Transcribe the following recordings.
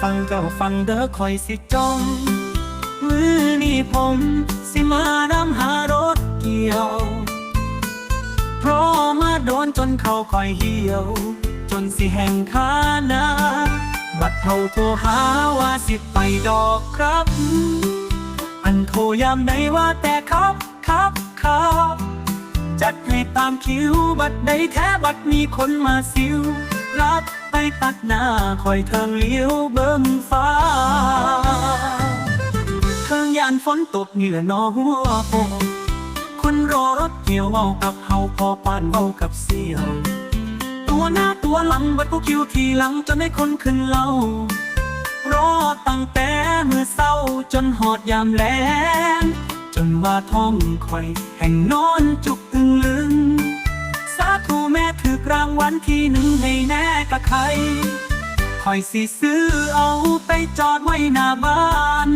ฟังเจ้าฟังเด้อคอยสิจมมือนี่ผม สิมานำหารถเกี่ยว เพราะมาโดนจนเขาคอยเหี่ยว จนสิแห่งขาหนาบัดเขาโทรหาว่าสิไปดอกครับ อันโทรยามไหนว่าแต่ครับครับครับจัดให้ตามคิวบัดใดแท้บัดมีคนมาซิว หน้าคอยเทิงเลี้ยวเบิ่งฟ้าเทิงยานฝนตกเหงื่อนอหัวโปกคนรอรถเกี่ยวเว้ากับเฮาพอปานเว้ากับเสี่ยวตัวหน้าตัวหลังบัดผู้คิวทีหลังจนได้คนขึ้นเล่ารอตั้งแต่มือเศร้าจนหอดยามแลงจนว่าท้องคอยแห่งนอนจุกตึงลึงสาธุแม่ รางวัลที่หนึ่งให้แน่กะใครคอยสิซื้อเอาไปจอดไว้หน้าบ้าน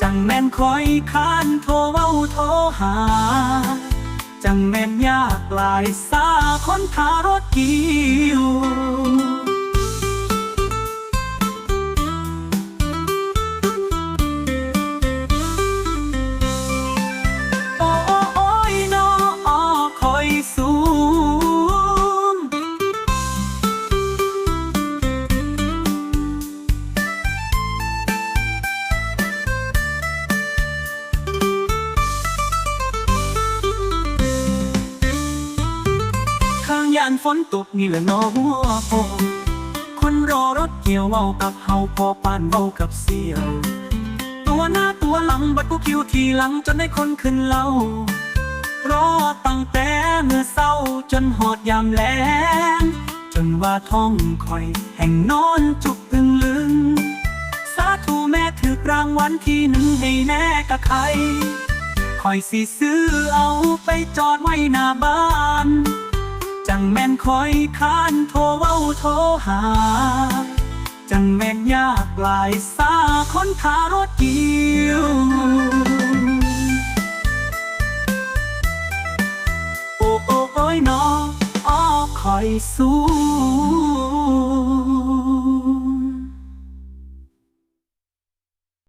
จังแม่นคอยค้านโทรเว้าโทรหา จังแม่นยากหลายสาคนทารถกิ้ว ยานฝนตกเหงื่อนอหัวโปกคนรอรถเกี่ยวเว้ากับเฮาพอปานเว้ากับเสียว ตัวหน้าตัวหลังบัดกูคิวทีหลังจนได้คนขึ้นเล่ารอตั้งแต่เมื่อเศร้าจนหอดยามแลงจนว่าท้องคอย แห่งนอนจุกตึงลึง สาธุแม่ถือกรางวัลที่หนึ่งให้แน่กะใครคอยสิซื้อเอาไปจอดไว้หน้าบ้าน งแม่นคอยคานโทรเว้าโทรหา จังแม่นยากหลายสาคนทารถเกี่ยวโอ้โอ้โอ้ยน้องอ้อคอยสู้